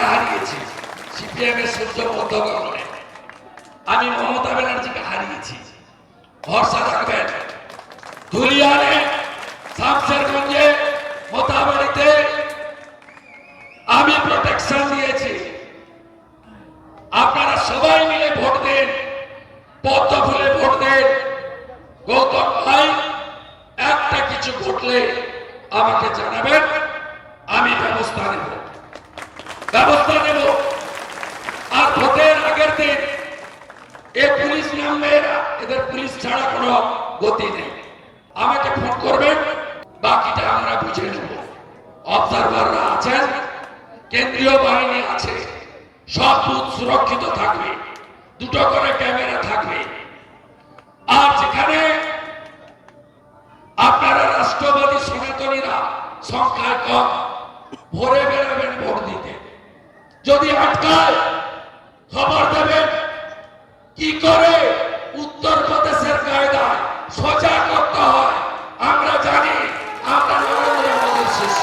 লক্ষণ হারিয়েছি সিপিএম এর সূর্য মধ্যগগনে আমি মমতা ব্যানার্জিকে হারিয়েছি। ভরসা রাখবেন। ধুলিয়ানে, শামশেরগঞ্জে, মোতাবাড়িতে আমি প্রোটেকশন দিয়েছি। আপনারা সবাই মিলে ভোট দেন। পদ্ম ফুলে ভোট দেন। গৌতম ভাই, একটা কিছু ঘটলে আমাকে জানাবেন। আমি ব্যবস্থা নেব। ব্যবস্থা নেব। আর ভোটের আগের দিন এ পুলিশ নামবে এদের পুলিশ ছাড়া কোনো গতি নেই। আমাকে ফোন করবেন, বাকিটা আমরা বুঝে নেব। অবজারভাররা আছেন, কেন্দ্রীয় বাহিনী আছে, সব বুথ সুরক্ষিত থাকবে, দুটো করে ক্যামেরা থাকবে। আর যেখানে আপনারা রাষ্ট্রবাদী সনাতনীরা সংখ্যায় কম, ভরে দিতে যদি আটকায়, খবর দেবেন, কি করে উত্তরপ্রদেশের কায়দা সোজা করতে হয়, আমরা জানি আমরা নরেন্দ্র মোদীর শিষ্য।